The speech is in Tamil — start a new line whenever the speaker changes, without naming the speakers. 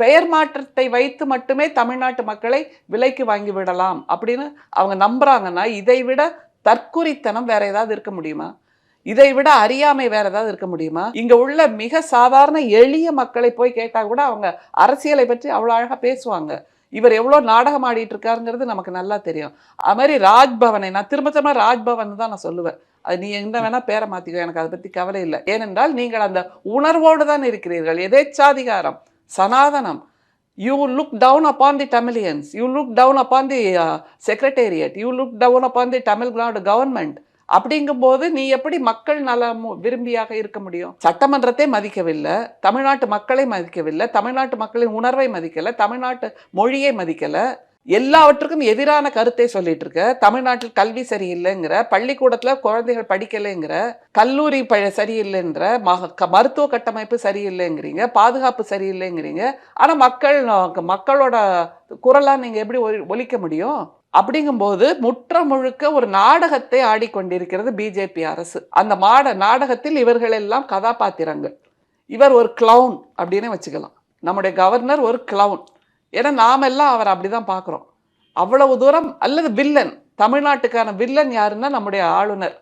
பெயர் மாற்றத்தை வைத்து மட்டுமே தமிழ்நாட்டு மக்களை விலைக்கு வாங்கி விடலாம் அப்படின்னு அவங்க நம்புறாங்கன்னா இதை விட தற்குறித்தனம் வேற ஏதாவது இருக்க முடியுமா? இதை விட அறியாமை வேற ஏதாவது இருக்க முடியுமா? இங்க உள்ள மிக சாதாரண எளிய மக்களை போய் கேட்டா கூட அவங்க அரசியலை பற்றி அவ்வளோ அழகா பேசுவாங்க. இவர் எவ்வளோ நாடகம் ஆடிட்டு இருக்காருங்கிறது நமக்கு நல்லா தெரியும். அது மாதிரி ராஜ்பவனை நான் திரும்ப திரும்ப ராஜ்பவன் தான் நான் சொல்லுவேன். அது நீ எங்க வேணா பேரை மாத்திக்கோ எனக்கு அதை பத்தி கவலை இல்லை. ஏனென்றால் நீங்கள் அந்த உணர்வோடு தான் இருக்கிறீர்கள். எதேச்சாதிகாரம் சனாதனம். You look down upon the Tamilians you look down upon the secretariat you look down upon the Tamil Nadu government அப்படிங்கும்போது நீ எப்படி மக்கள் நலம் விரும்பியாக இருக்க முடியும்? சட்டமன்றத்தை மதிக்கவில்லை தமிழ்நாட்டு மக்களை மதிக்கவில்லை தமிழ்நாட்டு மக்களின் உணர்வை மதிக்கலை தமிழ்நாட்டு மொழியை மதிக்கலை எல்லாவற்றுக்கும் எதிரான கருத்தை சொல்லிட்டு இருக்க. தமிழ்நாட்டில் கல்வி சரியில்லைங்கிற பள்ளிக்கூடத்தில் குழந்தைகள் படிக்கலைங்கிற கல்லூரி ப சரியில்லைன்ற மக- மருத்துவ கட்டமைப்பு சரியில்லைங்கிறீங்க பாதுகாப்பு சரியில்லைங்கிறீங்க. ஆனால் மக்கள் மக்களோட குரலாக நீங்கள் எப்படி ஒலி- ஒழிக்க முடியும்? அப்படிங்கும்போது முற்ற முழுக்க ஒரு நாடகத்தை ஆடிக்கொண்டிருக்கிறது பிஜேபி அரசு. அந்த மாட நாடகத்தில் இவர்கள் எல்லாம் கதாபாத்திரங்கள். இவர் ஒரு கிளவுன் அப்படின்னு வச்சுக்கலாம். நம்முடைய கவர்னர் ஒரு கிளவுன் ஏன்னா நாமெல்லாம் அவரை அப்படிதான் பார்க்குறோம். அவ்வளவு தூரம் அல்லது வில்லன் தமிழ்நாட்டுக்கான வில்லன் யாருன்னா நம்முடைய ஆளுநர்.